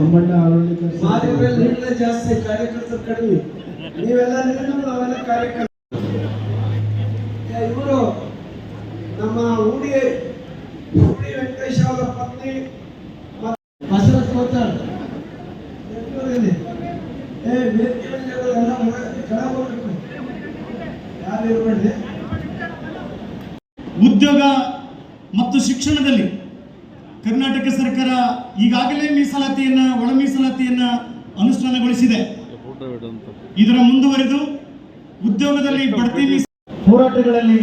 ಅಮ್ಮಣ್ಣ ಆರೋಗ್ಯ ಮಾದಿಗರಲ್ಲಿ ಜಾಸ್ತಿ ಕಾರ್ಯಕರ್ತರು ಕಡಿಮೆ. ನೀವೆಲ್ಲ ನಾವೆಲ್ಲ ಕಾರ್ಯಕರ್ತರು. ಇವರು ನಮ್ಮ ಊಡಿ ಹೂಡಿ ವೆಂಕಟೇಶ್ ಅವರ ಪತ್ನಿ ಹಸರತ್ ಕೋತಾರ್ ಬೆಂಗಳೂರಲ್ಲಿ. ಏ ಎಲ್ಲ ಕೆಳಗೆ ಹೋಗ್ಬೇಕು ಯಾರು ಇರ್ಬೇಡ್ರಿ ಉದ್ಯೋಗ ಮತ್ತು ಶಿಕ್ಷಣದಲ್ಲಿ ಕರ್ನಾಟಕ ಸರ್ಕಾರ ಈಗಾಗಲೇ ಮೀಸಲಾತಿಯನ್ನ ಒಳ ಮೀಸಲಾತಿಯನ್ನ ಅನುಷ್ಠಾನಗೊಳಿಸಿದೆ. ಇದರ ಮುಂದುವರೆದು ಉದ್ಯೋಗದಲ್ಲಿ ಬಡ್ತಿ ಹೋರಾಟಗಳಲ್ಲಿ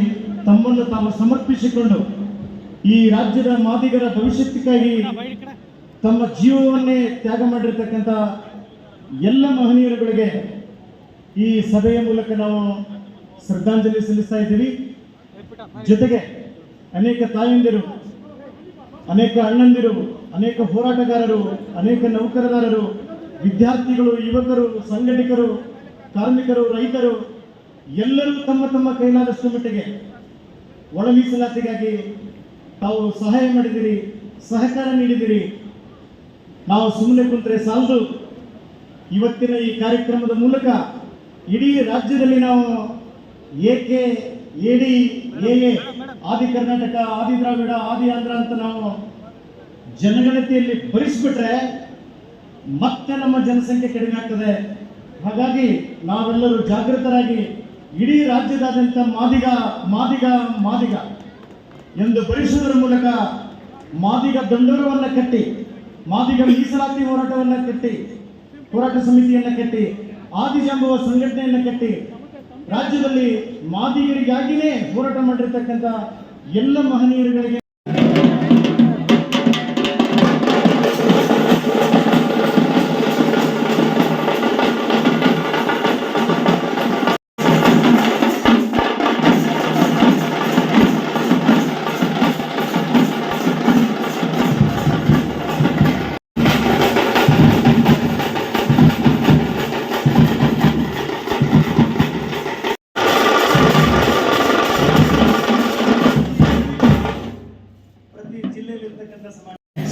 ತಮ್ಮನ್ನು ತಾವು ಸಮರ್ಪಿಸಿಕೊಂಡು ಈ ರಾಜ್ಯದ ಮಾದಿಗರ ಭವಿಷ್ಯಕ್ಕಾಗಿ ತಮ್ಮ ಜೀವವನ್ನೇ ತ್ಯಾಗ ಮಾಡಿರ್ತಕ್ಕಂಥ ಎಲ್ಲ ಮಹನೀಯರುಗಳಿಗೆ ಈ ಸಭೆಯ ಮೂಲಕ ನಾವು ಶ್ರದ್ಧಾಂಜಲಿ ಸಲ್ಲಿಸ್ತಾ ಇದ್ದೀವಿ. ಜೊತೆಗೆ ಅನೇಕ ತಾಯಂದಿರು ಅನೇಕ ಅಣ್ಣಂದಿರು, ಅನೇಕ ಹೋರಾಟಗಾರರು, ಅನೇಕ ನೌಕರದಾರರು ವಿದ್ಯಾರ್ಥಿಗಳು, ಯುವಕರು, ಸಂಘಟಕರು, ಕಾರ್ಮಿಕರು, ರೈತರು, ಎಲ್ಲರೂ ತಮ್ಮ ತಮ್ಮ ಕೈಲಾದಷ್ಟು ಮಟ್ಟಿಗೆ ಒಳ ಮೀಸಲಾತಿಗಾಗಿ ತಾವು ಸಹಾಯ ಮಾಡಿದಿರಿ, ಸಹಕಾರ ನೀಡಿದಿರಿ. ನಾವು ಸುಮ್ಮನೆ ಕುಂತರೆ ಸಾಲದು. ಇವತ್ತಿನ ಈ ಕಾರ್ಯಕ್ರಮದ ಮೂಲಕ ಇಡೀ ರಾಜ್ಯದಲ್ಲಿ ನಾವು ಏಕೆ ಎಡಿ ಎ ಆದಿ ಕರ್ನಾಟಕ, ಆದಿ ದ್ರಾವಿಡ, ಆದಿ ಆಂಧ್ರ ಅಂತ ನಾವು ಜನಗಣತಿಯಲ್ಲಿ ಭರಿಸ್ಬಿಟ್ರೆ ಮತ್ತೆ ನಮ್ಮ ಜನಸಂಖ್ಯೆ ಕಡಿಮೆ ಆಗ್ತದೆ. ಹಾಗಾಗಿ ನಾವೆಲ್ಲರೂ ಜಾಗೃತರಾಗಿ ಇಡೀ ರಾಜ್ಯದಾದ್ಯಂತ ಮಾದಿಗ ಮಾದಿಗ ಮಾದಿಗ ಎಂದು ಭರಿಸುವುದರ ಮೂಲಕ ಮಾದಿಗ ದಂಡೋರವನ್ನು ಕಟ್ಟಿ, ಮಾದಿಗ ಮೀಸಲಾತಿ ಹೋರಾಟವನ್ನು ಕಟ್ಟಿ, ಹೋರಾಟ ಸಮಿತಿಯನ್ನು ಕಟ್ಟಿ, ಆದಿಜಾಂಬುವ ಸಂಘಟನೆಯನ್ನು ಕಟ್ಟಿ ರಾಜ್ಯದಲ್ಲಿ ಮಾದಿಗರಿಗಾಗಿನೇ ಹೋರಾಟ ಮಾಡಿರ್ತಕ್ಕಂಥ ಎಲ್ಲ ಮಹನೀಯರುಗಳಿಗೆ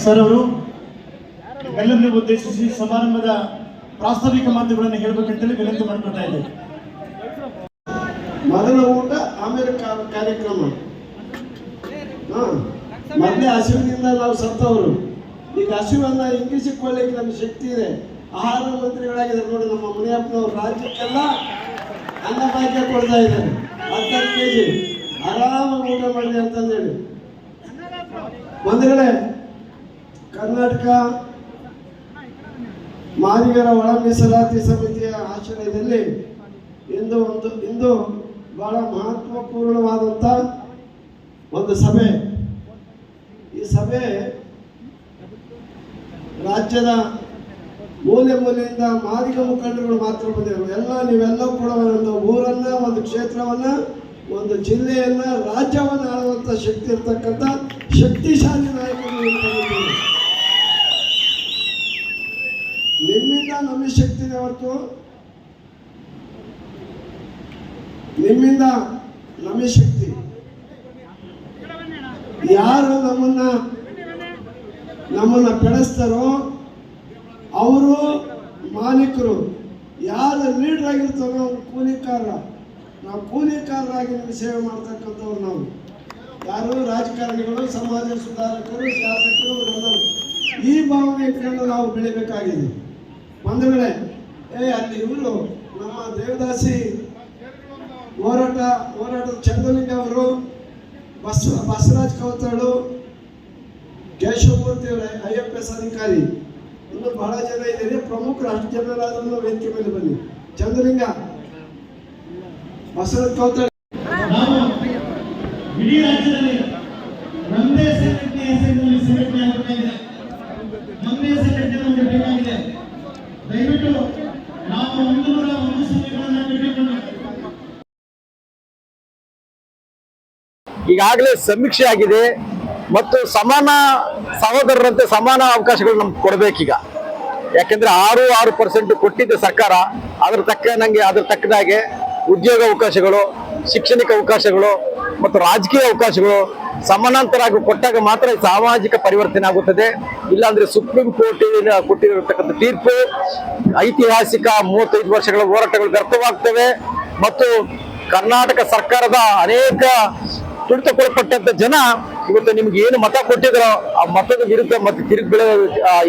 ಸರ್ ಅವರು, ಎಲ್ಲರನ್ನೂ ಉದ್ದೇಶಿಸಿ ಸಮಾರಂಭದ ಪ್ರಾಸ್ತಾವಿಕ ಮಾತುಗಳನ್ನು ಹೇಳಬೇಕಂತೇಳಿ ವಿನಂತಿ ಮಾಡ್ಕೊತಾ ಇದ್ದೇವೆ ಮೊದಲ ಊಟ ಆಮೇಲೆ ಕಾರ್ಯಕ್ರಮ. ಮೊದಲೇ ಹಸಿವಿನಿಂದ ನಾವು ಸತ್ತವರು. ಈಗ ಹಸಿವನ್ನ ಇಂಗಿಸಿಕೊಳ್ಳಿಕ್ಕೆ ನಮ್ಗೆ ಶಕ್ತಿ ಇದೆ. ಆಹಾರ ಮಂತ್ರಿಗಳಾಗಿದ್ದಾರೆ ನೋಡಿ, ನಮ್ಮ ಮುನಿಯಪ್ಪನವರು ರಾಜ್ಯಕ್ಕೆಲ್ಲ ಅನ್ನಭಾಗ್ಯ ಕೊಡ್ತಾ ಇದ್ದಾರೆ. ಹತ್ತಾರು ಕೆ ಜಿ ಆರಾಮಾಗಿ ಊಟ ಮಾಡಿದೆ ಅಂತಂದೇಳಿ. ಒಂದುಗಡೆ ಕರ್ನಾಟಕ ಮಾದಿಗರ ಒಳ ಮೀಸಲಾತಿ ಸಮಿತಿಯ ಆಶ್ರಯದಲ್ಲಿ ಇಂದು ಒಂದು, ಇಂದು ಬಹಳ ಮಹತ್ವಪೂರ್ಣವಾದಂಥ ಒಂದು ಸಭೆ. ಈ ಸಭೆ ರಾಜ್ಯದ ಮೂಲೆ ಮೂಲೆಯಿಂದ ಮಾದಿಗ ಮುಖಂಡರುಗಳು ಮಾತ್ರ ಬಂದಿರೋ ಎಲ್ಲ ನೀವೆಲ್ಲವೂ ಕೂಡ ಒಂದು ಊರನ್ನು, ಒಂದು ಕ್ಷೇತ್ರವನ್ನು, ಒಂದು ಜಿಲ್ಲೆಯನ್ನು, ರಾಜ್ಯವನ್ನು ಆಳುವಂಥ ಶಕ್ತಿ ಇರ್ತಕ್ಕಂಥ ಶಕ್ತಿಶಾಲಿ ನಾಯಕರು ಇಲ್ಲಿ ಬಂದಿದ್ದೀರಿ. ನಿಮ್ಮಿಂದ ಹೊರತು ನಿಮ್ಮಿಂದ ನಮಗೆ ಶಕ್ತಿ. ಯಾರು ನಮ್ಮನ್ನ ನಮ್ಮನ್ನ ಬೆಳೆಸ್ತಾರೋ ಅವರು ಮಾಲೀಕರು. ಯಾರು ಲೀಡರ್ ಆಗಿರ್ತಾರೋ ಅವ್ರು ಕೂಲಿಕಾರರ ನಾವು ಕೂಲಿಕಾರರಾಗಿ ನಿಮ್ಗೆ ಸೇವೆ ಮಾಡ್ತಕ್ಕಂಥವ್ರು ನಾವು. ಯಾರು ರಾಜಕಾರಣಿಗಳು, ಸಮಾಜ ಸುಧಾರಕರು, ಶಾಸಕರು ಈ ಭಾವನೆ ಇಟ್ಕೊಂಡು ನಾವು ಬೆಳಿಬೇಕಾಗಿದೆ. ಬಂಧುಗಳೇ ಏ, ಅಲ್ಲಿ ಇವರು ನಮ್ಮ ದೇವದಾಸಿ ಹೋರಾಟ, ಹೋರಾಟದ ಚಂದ್ರಲಿಂಗ ಅವರು ಬಸ್, ಬಸವರಾಜ್ ಕವತಾಳು ಕೇಶವಮೂರ್ತಿ ಅವರ ಐ ಎಫ್ ಎಸ್ ಅಧಿಕಾರಿ. ಇನ್ನು ಬಹಳ ಜನ ಇದ್ದಾರೆ. ಪ್ರಮುಖರು ಅಷ್ಟು ಜನರಾದ್ರೂ ವೇದಿಕೆ ಮೇಲೆ ಬನ್ನಿ. ಚಂದ್ರಲಿಂಗ ಬಸವರಾಜ್ ಕವತಾಳು ಇಡೀ ರಾಜ್ಯದಲ್ಲಿ ಒಂದೇ ಸಂಘಟನೆ ಹೆಸರಿನಲ್ಲಿ ಸಂಘಟನೆ ಆಗಬೇಕಾಗಿದೆ ಒಂದೇ ಸಂಘಟನೆ ನಮಗೆ ಬೇಕಾಗಿದೆ ದಯವಿಟ್ಟು ನಾವು ಒಂದು ನೂರ ಒಂದು ಸಭೆಗಳನ್ನು ಕಟ್ಟಿಕೊಂಡು ಈಗಾಗಲೇ ಸಮೀಕ್ಷೆ ಆಗಿದೆ ಮತ್ತು ಸಮಾನ ಸಹೋದರರಂತೆ ಸಮಾನ ಅವಕಾಶಗಳು ನಮ್ಗೆ ಕೊಡಬೇಕೀಗ. ಯಾಕೆಂದ್ರೆ ಆರು ಆರು ಪರ್ಸೆಂಟ್ ಕೊಟ್ಟಿದ್ದ ಸರ್ಕಾರ, ಅದ್ರ ತಕ್ಕನಂಗೆ ಅದ್ರ ತಕ್ಕನಾಗೆ ಉದ್ಯೋಗ ಅವಕಾಶಗಳು, ಶೈಕ್ಷಣಿಕ ಅವಕಾಶಗಳು ಮತ್ತು ರಾಜಕೀಯ ಅವಕಾಶಗಳು ಸಮಾನಾಂತರಾಗಿ ಕೊಟ್ಟಾಗ ಮಾತ್ರ ಸಾಮಾಜಿಕ ಪರಿವರ್ತನೆ ಆಗುತ್ತದೆ. ಇಲ್ಲಾಂದ್ರೆ ಸುಪ್ರೀಂ ಕೋರ್ಟ್ ಕೊಟ್ಟಿರತಕ್ಕಂಥ ತೀರ್ಪು ಐತಿಹಾಸಿಕ ಮೂವತ್ತೈದು ವರ್ಷಗಳ ಹೋರಾಟಗಳು ವ್ಯರ್ಥವಾಗ್ತವೆ. ಮತ್ತು ಕರ್ನಾಟಕ ಸರ್ಕಾರದ ಅನೇಕ ತುಳಿತಕ್ಕೊಳಪಟ್ಟಂತ ಜನ ಇವತ್ತು ನಿಮ್ಗೆ ಏನು ಮತ ಕೊಟ್ಟಿದ್ರೋ ಆ ಮತದ ವಿರುದ್ಧ ಮತ್ತೆ ತಿರುಗಿ ಬೆಳೆ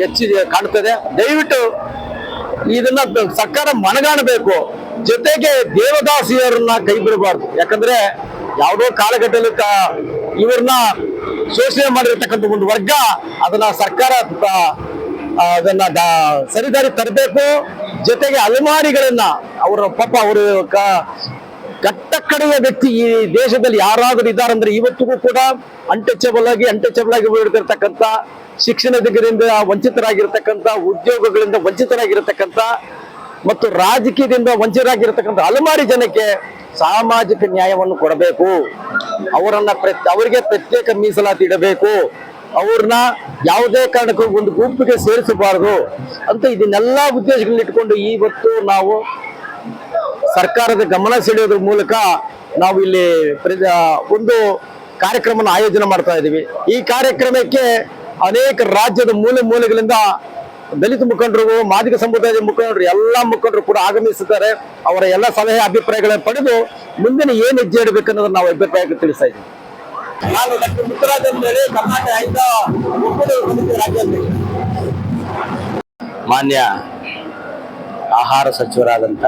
ಹೆಚ್ಚಿ ಕಾಣ್ತದೆ. ದಯವಿಟ್ಟು ಇದನ್ನ ಸರ್ಕಾರ ಮನಗಾಣಬೇಕು. ಜೊತೆಗೆ ದೇವದಾಸಿಯರನ್ನ ಕೈ ಬಿಡಬಾರ್ದು. ಯಾಕಂದ್ರೆ ಯಾವುದೋ ಕಾಲಘಟ್ಟದಲ್ಲಿ ಇವ್ರನ್ನ ಶೋಷಣೆ ಮಾಡಿರ್ತಕ್ಕಂಥ ಒಂದು ವರ್ಗ ಅದನ್ನ ಸರ್ಕಾರ ಅದನ್ನ ಸರಿದಾರಿ ತರಬೇಕು. ಜೊತೆಗೆ ಅಲೆಮಾರಿಗಳನ್ನ, ಅವರ ಪಾಪ ಅವರು ಕ- ಕಟ್ಟಕಡೆಯ ವ್ಯಕ್ತಿ ಈ ದೇಶದಲ್ಲಿ ಯಾರಾದರೂ ಇದ್ದಾರಂದ್ರೆ ಇವತ್ತಿಗೂ ಕೂಡ ಅನ್ಟಚಬಲ್ ಆಗಿ ಅನ್ಟಚಬಲ್ ಆಗಿ ಉಳಿದಿರ್ತಕ್ಕಂಥ ಶಿಕ್ಷಣದಿಂದ ವಂಚಿತರಾಗಿರ್ತಕ್ಕಂಥ, ಉದ್ಯೋಗಗಳಿಂದ ವಂಚಿತರಾಗಿರ್ತಕ್ಕಂಥ ಮತ್ತು ರಾಜಕೀಯದಿಂದ ವಂಚಿತರಾಗಿರ್ತಕ್ಕಂಥ ಅಲೆಮಾರಿ ಜನಕ್ಕೆ ಸಾಮಾಜಿಕ ನ್ಯಾಯವನ್ನು ಕೊಡಬೇಕು. ಅವರನ್ನ ಅವರಿಗೆ ಪ್ರತ್ಯೇಕ ಮೀಸಲಾತಿ ಇಡಬೇಕು. ಅವ್ರನ್ನ ಯಾವುದೇ ಕಾರಣಕ್ಕೂ ಒಂದು ಗುಂಪಿಗೆ ಸೇರಿಸಬಾರದು ಅಂತ ಇದನ್ನೆಲ್ಲ ಉದ್ದೇಶಗಳನ್ನ ಇಟ್ಕೊಂಡು ಇವತ್ತು ನಾವು ಸರ್ಕಾರದ ಗಮನ ಸೆಳೆಯೋದ್ರ ಮೂಲಕ ನಾವು ಇಲ್ಲಿ ಒಂದು ಕಾರ್ಯಕ್ರಮನ ಆಯೋಜನೆ ಮಾಡ್ತಾ ಇದ್ದೀವಿ. ಈ ಕಾರ್ಯಕ್ರಮಕ್ಕೆ ಅನೇಕ ರಾಜ್ಯದ ಮೂಲೆ ಮೂಲೆಗಳಿಂದ ದಲಿತ ಮುಖಂಡರು ಮಾದಿಗ ಸಮುದಾಯದ ಮುಖಂಡರು ಎಲ್ಲ ಮುಖಂಡರು ಕೂಡ ಆಗಮಿಸಿದ್ದಾರೆ ಅವರ ಎಲ್ಲ ಸಲಹೆ ಅಭಿಪ್ರಾಯಗಳನ್ನು ಪಡೆದು ಮುಂದಿನ ಏನು ಹೆಜ್ಜೆ ಇಡಬೇಕನ್ನೋದನ್ನ ನಾವು ಅಭಿಪ್ರಾಯಕ್ಕೆ ತಿಳಿಸ್ತಾ ಇದ್ದೀವಿ. ನಾನು ಡಾಕ್ಟರ್ ಕರ್ನಾಟಕ ಒಕ್ಕೂಟ ರಾಜ್ಯಾಧ್ಯಕ್ಷ ಮಾನ್ಯ ಆಹಾರ ಸಚಿವರಾದಂಥ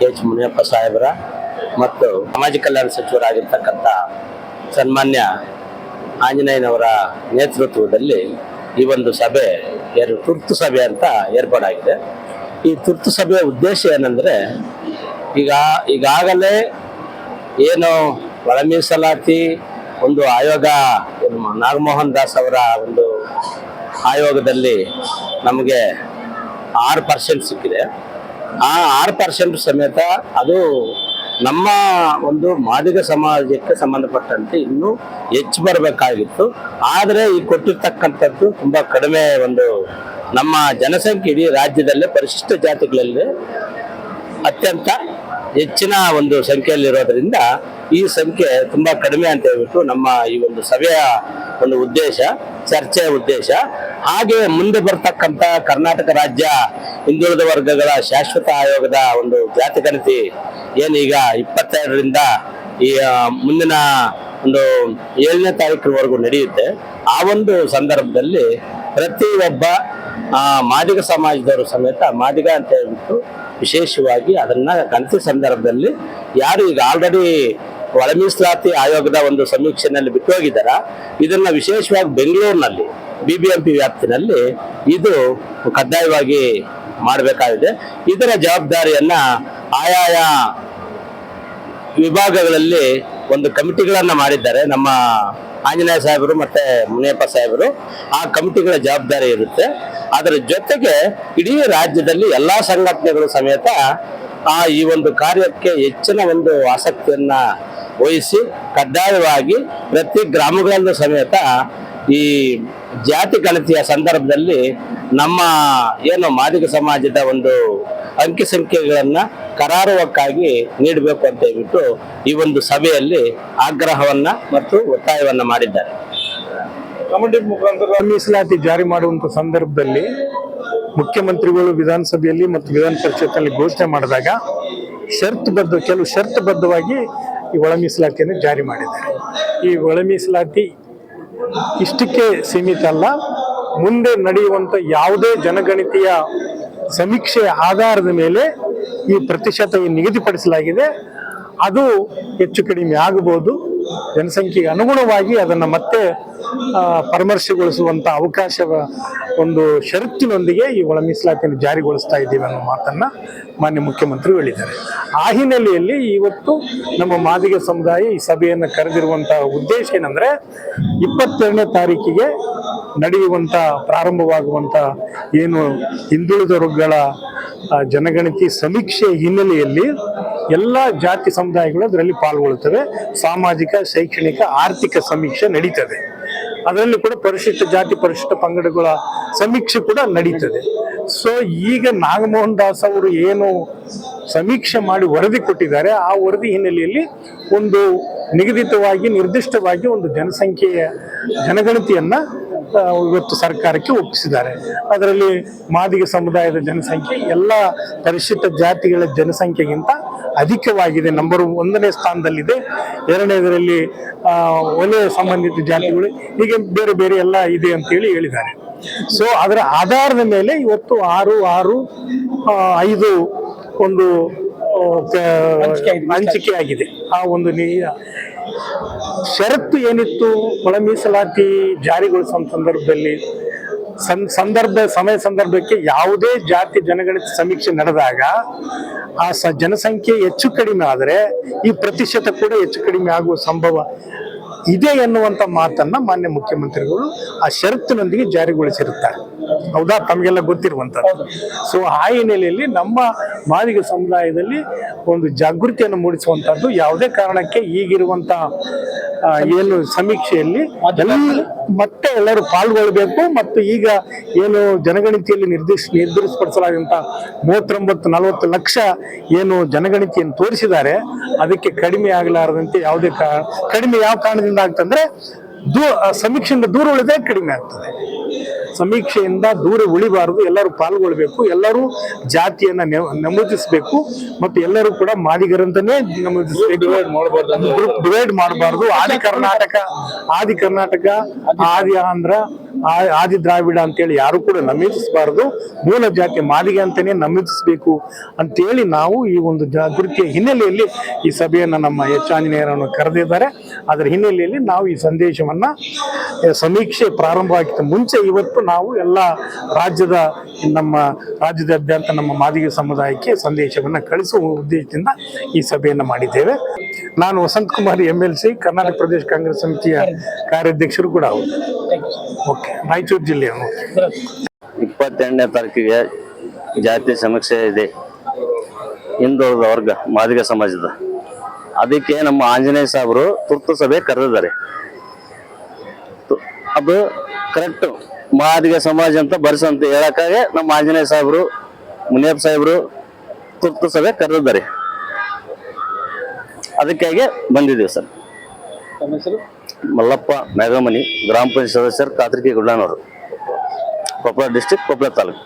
ಎಚ್ ಮುನಿಯಪ್ಪ ಸಾಹೇಬರ ಮತ್ತು ಸಮಾಜ ಕಲ್ಯಾಣ ಸಚಿವರಾಗಿರ್ತಕ್ಕಂಥ ಸನ್ಮಾನ್ಯ ಆಂಜನೇಯನವರ ನೇತೃತ್ವದಲ್ಲಿ ಈ ಒಂದು ಸಭೆ ಎರಡು ತುರ್ತು ಸಭೆ ಅಂತ ಏರ್ಪಾಡಾಗಿದೆ. ಈ ತುರ್ತು ಸಭೆಯ ಉದ್ದೇಶ ಏನಂದ್ರೆ, ಈಗ, ಈಗಾಗಲೇ ಏನು ಒಳ ಮೀಸಲಾತಿ ಒಂದು ಆಯೋಗ ನಾಗಮೋಹನ್ ದಾಸ್ ಅವರ ಒಂದು ಆಯೋಗದಲ್ಲಿ ನಮಗೆ ಆರು ಪರ್ಸೆಂಟ್ ಸಿಕ್ಕಿದೆ. ಆ ಆರು ಪರ್ಸೆಂಟ್ ಸಮೇತ ಅದು ನಮ್ಮ ಒಂದು ಮಾದಿಗ ಸಮಾಜಕ್ಕೆ ಸಂಬಂಧಪಟ್ಟಂತೆ ಇನ್ನೂ ಹೆಚ್ಚು ಬರಬೇಕಾಗಿತ್ತು. ಆದರೆ ಈ ಕೊಟ್ಟಿರ್ತಕ್ಕಂಥದ್ದು ತುಂಬಾ ಕಡಿಮೆ ಒಂದು ನಮ್ಮ ಜನಸಂಖ್ಯೆ ಇಡೀ ರಾಜ್ಯದಲ್ಲೇ ಪರಿಶಿಷ್ಟ ಜಾತಿಗಳಲ್ಲಿ ಅತ್ಯಂತ ಹೆಚ್ಚಿನ ಒಂದು ಸಂಖ್ಯೆಯಲ್ಲಿರೋದ್ರಿಂದ ಈ ಸಂಖ್ಯೆ ತುಂಬಾ ಕಡಿಮೆ ಅಂತ ಹೇಳ್ಬಿಟ್ಟು ನಮ್ಮ ಈ ಒಂದು ಸಭೆಯ ಒಂದು ಉದ್ದೇಶ. ಚರ್ಚೆಯ ಉದ್ದೇಶ. ಹಾಗೆ ಮುಂದೆ ಬರ್ತಕ್ಕಂಥ ಕರ್ನಾಟಕ ರಾಜ್ಯ ಹಿಂದುಳಿದ ವರ್ಗಗಳ ಶಾಶ್ವತ ಆಯೋಗದ ಒಂದು ಜಾತಿ ಗಣತಿ ಏನೀಗ ಇಪ್ಪತ್ತೆರಡರಿಂದ ಈ ಮುಂದಿನ ಒಂದು ಏಳನೇ ತಾರೀಕಿನವರೆಗೂ ನಡೆಯುತ್ತೆ. ಆ ಒಂದು ಸಂದರ್ಭದಲ್ಲಿ ಪ್ರತಿಯೊಬ್ಬ ಮಾದಿಗ ಸಮಾಜದವರು ಸಮೇತ, ಮಾದಿಗ ಅಂತ ಹೇಳ್ಬಿಟ್ಟು ವಿಶೇಷವಾಗಿ ಅದನ್ನ ಗಣತಿ ಸಂದರ್ಭದಲ್ಲಿ ಯಾರು ಈಗ ಆಲ್ರೆಡಿ ಒಳ ಮೀಸಲಾತಿ ಆಯೋಗದ ಒಂದು ಸಮೀಕ್ಷೆಯಲ್ಲಿ ಬಿಟ್ಟು ಹೋಗಿದ್ದಾರ ಇದನ್ನ ವಿಶೇಷವಾಗಿ ಬೆಂಗಳೂರಿನಲ್ಲಿ ಬಿಬಿಎಂಪಿ ವ್ಯಾಪ್ತಿನಲ್ಲಿ ಇದು ಕಡ್ಡಾಯವಾಗಿ ಮಾಡಬೇಕಾಗಿದೆ. ಇದರ ಜವಾಬ್ದಾರಿಯನ್ನ ಆಯಾಯ ವಿಭಾಗಗಳಲ್ಲಿ ಒಂದು ಕಮಿಟಿಗಳನ್ನ ಮಾಡಿದ್ದಾರೆ. ನಮ್ಮ ಆಂಜನೇಯ ಸಾಹೇಬರು ಮತ್ತೆ ಮುನಿಯಪ್ಪ ಸಾಹೇಬರು. ಆ ಕಮಿಟಿಗಳ ಜವಾಬ್ದಾರಿ ಇರುತ್ತೆ. ಅದರ ಜೊತೆಗೆ ಇಡೀ ರಾಜ್ಯದಲ್ಲಿ ಎಲ್ಲಾ ಸಂಘಟನೆಗಳು ಸಮೇತ ಆ ಈ ಒಂದು ಕಾರ್ಯಕ್ಕೆ ಹೆಚ್ಚಿನ ಒಂದು ಆಸಕ್ತಿಯನ್ನ ವಹಿಸಿ ಕಡ್ಡಾಯವಾಗಿ ಪ್ರತಿ ಗ್ರಾಮಗಳಲ್ಲೂ ಸಮೇತ ಈ ಜಾತಿ ಗಣತಿಯ ಸಂದರ್ಭದಲ್ಲಿ ನಮ್ಮ ಏನು ಮಾದಿಗ ಸಮಾಜದ ಒಂದು ಅಂಕಿ ಸಂಖ್ಯೆಗಳನ್ನ ಕರಾರುವಕ್ಕಾಗಿ ನೀಡಬೇಕು ಅಂತ ಹೇಳ್ಬಿಟ್ಟು ಈ ಒಂದು ಸಭೆಯಲ್ಲಿ ಆಗ್ರಹವನ್ನ ಮತ್ತು ಒತ್ತಾಯವನ್ನ ಮಾಡಿದ್ದಾರೆ. ಮೀಸಲಾತಿ ಜಾರಿ ಮಾಡುವಂತ ಸಂದರ್ಭದಲ್ಲಿ ಮುಖ್ಯಮಂತ್ರಿಗಳು ವಿಧಾನಸಭೆಯಲ್ಲಿ ಮತ್ತು ವಿಧಾನ ಪರಿಷತ್ನಲ್ಲಿ ಘೋಷಣೆ ಮಾಡಿದಾಗ ಷರತ್ತುಬದ್ಧ ಕೆಲವು ಷರತ್ತುಬದ್ಧವಾಗಿ ಈ ಒಳ ಮೀಸಲಾತಿಯನ್ನು ಜಾರಿ ಮಾಡಿದ್ದಾರೆ. ಈ ಒಳ ಮೀಸಲಾತಿ ಇಷ್ಟಕ್ಕೆ ಸೀಮಿತ ಅಲ್ಲ, ಮುಂದೆ ನಡೆಯುವಂಥ ಯಾವುದೇ ಜನಗಣತಿಯ ಸಮೀಕ್ಷೆಯ ಆಧಾರದ ಮೇಲೆ ಈ ಪ್ರತಿಶತ ಏನು ನಿಗದಿಪಡಿಸಲಾಗಿದೆ. ಅದು ಹೆಚ್ಚು ಕಡಿಮೆ ಆಗಬಹುದು. ಜನಸಂಖ್ಯೆಗೆ ಅನುಗುಣವಾಗಿ ಅದನ್ನು ಮತ್ತೆ ಆ, ಪರಾಮರ್ಶೆಗೊಳಿಸುವಂತ ಅವಕಾಶ ಒಂದು ಷರತ್ತಿನೊಂದಿಗೆ ಈ ಒಳ ಮೀಸಲಾತಿಯನ್ನು ಜಾರಿಗೊಳಿಸ್ತಾ ಇದ್ದೀವಿ ಅನ್ನೋ ಮಾತನ್ನ ಮಾನ್ಯ ಮುಖ್ಯಮಂತ್ರಿ ಹೇಳಿದ್ದಾರೆ. ಆ ಹಿನ್ನೆಲೆಯಲ್ಲಿ ಇವತ್ತು ನಮ್ಮ ಮಾದಿಗ ಸಮುದಾಯ ಈ ಸಭೆಯನ್ನು ಕರೆದಿರುವಂತಹ ಉದ್ದೇಶ ಏನಂದ್ರೆ ಇಪ್ಪತ್ತೆರಡನೇ ತಾರೀಕಿಗೆ ನಡೆಯುವಂತ ಪ್ರಾರಂಭವಾಗುವಂತ ಏನು ಹಿಂದುಳಿದ ಜನಗಣತಿ ಸಮೀಕ್ಷೆ ಹಿನ್ನೆಲೆಯಲ್ಲಿ ಎಲ್ಲ ಜಾತಿ ಸಮುದಾಯಗಳು ಅದರಲ್ಲಿ ಪಾಲ್ಗೊಳ್ಳುತ್ತವೆ. ಸಾಮಾಜಿಕ ಶೈಕ್ಷಣಿಕ ಆರ್ಥಿಕ ಸಮೀಕ್ಷೆ ನಡೀತದೆ. ಅದರಲ್ಲಿ ಕೂಡ ಪರಿಶಿಷ್ಟ ಜಾತಿ ಪರಿಶಿಷ್ಟ ಪಂಗಡಗಳ ಸಮೀಕ್ಷೆ ಕೂಡ ನಡೀತದೆ. ಸೊ ಈಗ ನಾಗಮೋಹನ್ ದಾಸ್ ಅವರು ಏನು ಸಮೀಕ್ಷೆ ಮಾಡಿ ವರದಿ ಕೊಟ್ಟಿದ್ದಾರೆ, ಆ ವರದಿ ಹಿನ್ನೆಲೆಯಲ್ಲಿ ಒಂದು ನಿಗದಿತವಾಗಿ, ನಿರ್ದಿಷ್ಟವಾಗಿ ಒಂದು ಜನಸಂಖ್ಯೆಯ ಜನಗಣತಿಯನ್ನ ಇವತ್ತು ಸರ್ಕಾರಕ್ಕೆ ಒಪ್ಪಿಸಿದ್ದಾರೆ. ಅದರಲ್ಲಿ ಮಾದಿಗ ಸಮುದಾಯದ ಜನಸಂಖ್ಯೆ, ಎಲ್ಲ ಪರಿಶಿಷ್ಟ ಜಾತಿಗಳ ಜನಸಂಖ್ಯೆಗಿಂತ ಅಧಿಕವಾಗಿದೆ. ನಂಬರ್ ಒಂದನೇ ಸ್ಥಾನದಲ್ಲಿದೆ. ಎರಡನೇದರಲ್ಲಿ ಒಲೆ ಸಂಬಂಧಿತ ಜಾತಿಗಳು, ಹೀಗೆ ಬೇರೆ ಬೇರೆ ಎಲ್ಲ ಇದೆ ಅಂತೇಳಿ ಹೇಳಿದ್ದಾರೆ. ಸೊ ಅದರ ಆಧಾರದ ಮೇಲೆ ಇವತ್ತು ಆರು ಆರು ಐದು ಒಂದು ಹಂಚಿಕೆ ಆಗಿದೆ. ಆ ಒಂದು ಷರತ್ತು ಏನಿತ್ತು? ಒಳ ಮೀಸಲಾತಿ ಜಾರಿಗೊಳಿಸುವ ಸಂದರ್ಭದಲ್ಲಿ ಸಂದರ್ಭ ಸಮಯ ಸಂದರ್ಭಕ್ಕೆ ಯಾವುದೇ ಜಾತಿ ಜನಗಣತಿ ಸಮೀಕ್ಷೆ ನಡೆದಾಗ ಆ ಸ ಜನಸಂಖ್ಯೆ ಹೆಚ್ಚು ಕಡಿಮೆ ಆದರೆ ಈ ಪ್ರತಿಶತ ಕೂಡ ಹೆಚ್ಚು ಕಡಿಮೆ ಆಗುವ ಸಂಭವ ಇದೆ ಎನ್ನುವಂಥ ಮಾತನ್ನ ಮಾನ್ಯ ಮುಖ್ಯಮಂತ್ರಿಗಳು ಆ ಷರತ್ತಿನೊಂದಿಗೆ ಜಾರಿಗೊಳಿಸಿರುತ್ತಾರೆ. ಹೌದಾ? ತಮಗೆಲ್ಲ ಗೊತ್ತಿರುವಂಥದ್ದು ಸೊ ಆ ಹಿನ್ನೆಲೆಯಲ್ಲಿ ನಮ್ಮ ಮಾದಿಗ ಸಮುದಾಯದಲ್ಲಿ ಒಂದು ಜಾಗೃತಿಯನ್ನು ಮೂಡಿಸುವಂಥದ್ದು ಯಾವುದೇ ಕಾರಣಕ್ಕೆ ಈಗಿರುವಂತ ಆ, ಏನು ಸಮೀಕ್ಷೆಯಲ್ಲಿ ಮತ್ತೆ ಎಲ್ಲರೂ ಪಾಲ್ಗೊಳ್ಳಬೇಕು ಮತ್ತು ಈಗ ಏನು ಜನಗಣತಿಯಲ್ಲಿ ನಿರ್ದೇಶ ನಿರ್ಧರಿಸಪಡಿಸಲಾದಂಥ ಮೂವತ್ತೊಂಬತ್ತು ನಲವತ್ತು ಲಕ್ಷ ಏನು ಜನಗಣತಿಯನ್ನು ತೋರಿಸಿದ್ದಾರೆ ಅದಕ್ಕೆ ಕಡಿಮೆ ಆಗಲಾರದಂತೆ ಯಾವುದೇ ಕಡಿಮೆ ಯಾವ ಕಾರಣದಿಂದ ಆಗ್ತಂದ್ರೆ ದೂ ಸಮೀಕ್ಷೆಯಿಂದ ದೂರ ಉಳಿದೇ ಕಡಿಮೆ ಆಗ್ತದೆ. ಸಮೀಕ್ಷೆಯಿಂದ ದೂರ ಉಳಿಬಾರದು ಎಲ್ಲರೂ ಪಾಲ್ಗೊಳ್ಬೇಕು ಎಲ್ಲರೂ ಜಾತಿಯನ್ನ ನಮೂದಿಸಬೇಕು ಮತ್ತು ಎಲ್ಲರೂ ಕೂಡ ಮಾದಿಗರಂತಾನೆ ನಮೂದಿಸಬೇಕು. ಡಿವೈಡ್ ಮಾಡಬಾರ್ದು. ಆದಿ ಕರ್ನಾಟಕ ಆದಿ ಕರ್ನಾಟಕ ಆದಿ ಆಂಧ್ರ ಆದಿ ದ್ರಾವಿಡ ಅಂತೇಳಿ ಯಾರು ಕೂಡ ನಮೂದಿಸಬಾರದು. ಮೂಲ ಜಾತಿ ಮಾದಿಗೆ ಅಂತಾನೆ ನಮೂದಿಸಬೇಕು ಅಂತೇಳಿ ನಾವು ಈ ಒಂದು ಜಾಗೃತಿಯ ಹಿನ್ನೆಲೆಯಲ್ಲಿ ಈ ಸಭೆಯನ್ನು ನಮ್ಮ ಎಚ್ ಆಂಜನೇಯರನ್ನು ಕರೆದಿದ್ದಾರೆ. ಅದರ ಹಿನ್ನೆಲೆಯಲ್ಲಿ ನಾವು ಈ ಸಂದೇಶವನ್ನು ಸಮೀಕ್ಷೆ ಪ್ರಾರಂಭವಾಗಿದ್ದ ಮುಂಚೆ ಇವತ್ತು ನಾವು ಎಲ್ಲ ರಾಜ್ಯದ, ನಮ್ಮ ರಾಜ್ಯದಾದ್ಯಂತ ನಮ್ಮ ಮಾದಿಗ ಸಮುದಾಯಕ್ಕೆ ಸಂದೇಶವನ್ನು ಕಳಿಸುವ ಉದ್ದೇಶದಿಂದ ಈ ಸಭೆಯನ್ನು ಮಾಡಿದ್ದೇವೆ. ನಾನು Vasanth Kumar M L C Karnataka Pradesh Congress ಸಮಿತಿಯ ಕಾರ್ಯಾಧ್ಯಕ್ಷರು ಕೂಡ ಓಕೆ ರಾಯಚೂರು ಜಿಲ್ಲೆಯ ಇಪ್ಪತ್ತೆರಡನೇ ತಾರೀಕಿಗೆ ಜಾತಿ ಸಮೀಕ್ಷೆ ಇದೆ. ಹಿಂದುಳಿದ ವರ್ಗ, ಮಾದಿಗ ಸಮಾಜದ. ಅದಕ್ಕೆ ನಮ್ಮ ಆಂಜನೇಯ ಸಾಹೇಬರು ತುರ್ತು ಸಭೆ ಕರೆದಿದ್ದಾರೆ. ಅದು ಕರೆಕ್ಟ್ ಮಾದಿಗ ಸಮಾಜ ಅಂತ ಬರ್ಸಂತ ಹೇಳಕ್ಕಾಗೆ ನಮ್ಮ ಆಂಜನೇಯ ಸಾಹೇಬರು ಮುನಿಯಪ್ಪ ಸಾಹೇಬರು ತುರ್ತು ಸಭೆ ಕರೆದಿದ್ದಾರೆ. ಅದಕ್ಕಾಗಿ ಬಂದಿದ್ದೀವಿ ಸರ್. ಮಲ್ಲಪ್ಪ ಮೇಘಮನಿ ಗ್ರಾಮ ಪಂಚಾಯತ್ ಸದಸ್ಯರು ಕಾತ್ರಿಕೆ ಗುಡ್ಲಾನವರು. ಕೊಪ್ಪಳ ಡಿಸ್ಟಿಕ್ ಕೊಪ್ಪಳ ತಾಲೂಕು.